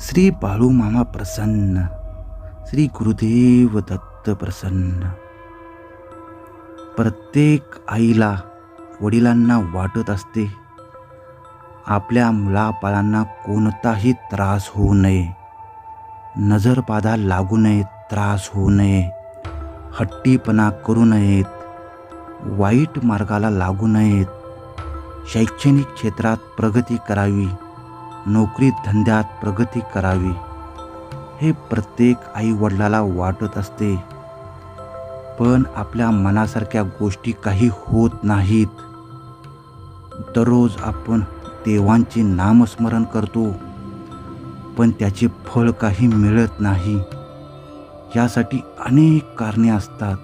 श्री बाळूमामा प्रसन्न श्री गुरुदेव दत्त प्रसन्न. प्रत्येक आईला वडिलांना वाटत असते आपल्या मुलाबाळांना कोणताही त्रास होऊ नये. नजरबाधा लागू नये त्रास होऊ नये. हट्टीपणा करू नयेत. वाईट मार्गाला लागू नयेत. शैक्षणिक क्षेत्रात प्रगती करावी. नोकरी धंद्यात प्रगती करावी. हे प्रत्येक आई वडिलाला वाटत असते. पण आपल्या मनासारख्या गोष्टी काही होत नाहीत. दररोज आपण देवांचे नामस्मरण करतो. पण त्याचे फळ काही मिळत नाही. यासाठी अनेक कारणे असतात.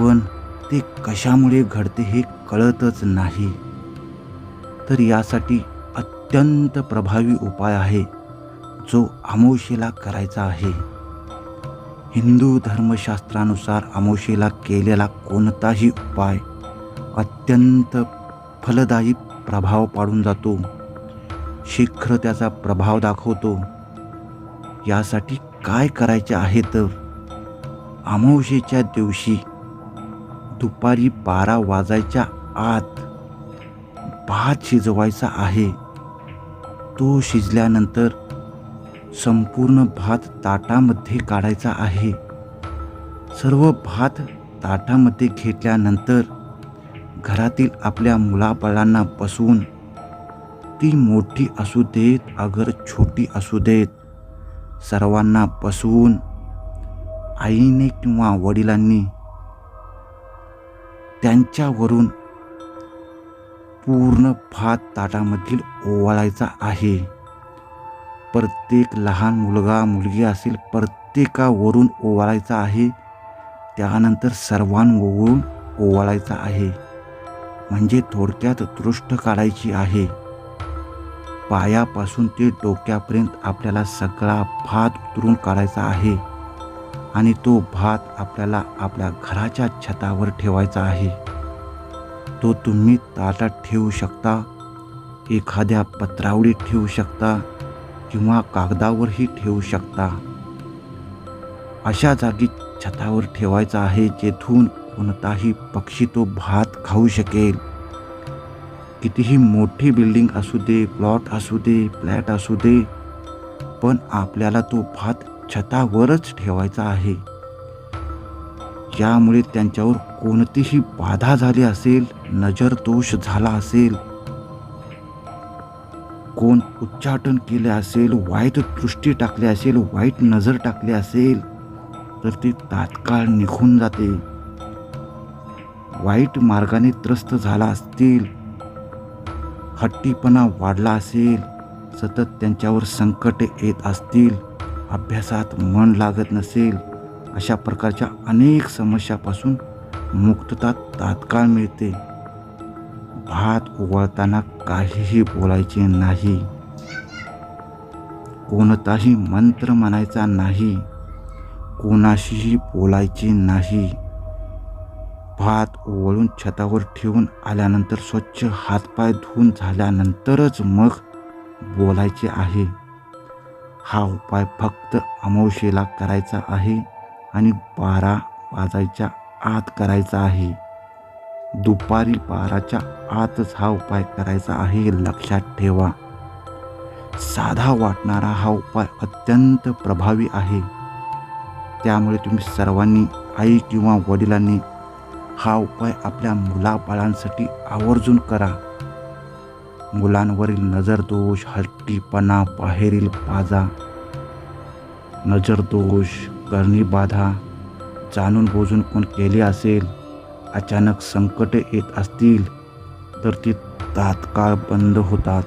पण ते कशामुळे घडते हे कळतच नाही. तर यासाठी अत्यंत प्रभावी उपाय आहे जो आमोशीला करायचा आहे. हिंदू धर्मशास्त्रानुसार आमोशीला केलेला कोणताही उपाय अत्यंत फलदायी प्रभाव पाडून जातो. शीघ्र त्याचा प्रभाव दाखवतो. यासाठी काय करायचे आहे तर अमावशेच्या दिवशी दुपारी बारा वाजायच्या आत भात शिजवायचा आहे. तो शिजल्यानंतर संपूर्ण भात ताटामध्ये काढायचा आहे. सर्व भात ताटामध्ये घेतल्यानंतर घरातील आपल्या मुलाबाळांना बसवून ती मोठी असू देत अगर छोटी असू देत सर्वांना बसवून आईने किंवा वडिलांनी त्यांच्यावरून पूर्ण भात ताटामधील ओवाळायचा आहे. प्रत्येक लहान मुलगा मुलगी असेल प्रत्येकावरून ओवाळायचा आहे. त्यानंतर सर्वांवरून ओवाळायचा आहे. म्हणजे थोडक्यात दृष्ट काढायची आहे. पायापासून ते डोक्यापर्यंत आपल्याला सगळा भात उतरून काढायचा आहे. आणि तो भात आपल्याला आपल्या घराच्या छतावर ठेवायचा आहे. तो तुम्ही ताटात ठेवू शकता एखाद्या पत्रावळीत ठेवू शकता किंवा कागदावरही ठेवू शकता. अशा जागी छतावर ठेवायचा आहे जेथून कोणताही पक्षी तो भात खाऊ शकेल. कितीही मोठी बिल्डिंग असू दे प्लॉट असू दे फ्लॅट असू दे पण आपल्याला तो भात छतावरच ठेवायचा आहे. ज्यामुळे त्यांच्यावर कोणतीही बाधा झाली असेल नजर दोष झाला असेल. कोण उच्चाटन केले असेल वाईट दृष्टी टाकली असेल वाईट नजर टाकली असेल तर ती तात्काळ निघून जाते. वाईट मार्गाने त्रस्त झाला असतील हट्टीपणा वाढला असेल सतत त्यांच्यावर संकटे येत असतील अभ्यासात मन लागत नसेल अशा प्रकारच्या अनेक समस्यापासून मुक्तता तात्काळ मिळते. भात उवळताना काहीही बोलायचे नाही. कोणताही मंत्र म्हणायचा नाही. कोणाशीही बोलायचे नाही. भात ओवळून छतावर ठेवून आल्यानंतर स्वच्छ हातपाय धुवून झाल्यानंतरच मग बोलायचे आहे. हा उपाय फक्त अमावशेला करायचा आहे आणि बारा वाजायच्या आत करायचा आहे. दुपारी बाराच्या आतच हा उपाय करायचा आहे लक्षात ठेवा. साधा वाटणारा हा उपाय अत्यंत प्रभावी आहे. त्यामुळे तुम्ही सर्वांनी आई किंवा वडिलांनी हा उपाय आपल्या मुलाबाळांसाठी आवर्जून करा. मुलांवरील नजरदोष हट्टीपणा बाहेरील पाजा नजरदोष करणी बाधा जाणून बोजून कोण केली असेल? अचानक संकटे येत असतील तर ती तात्काळ बंद होतात.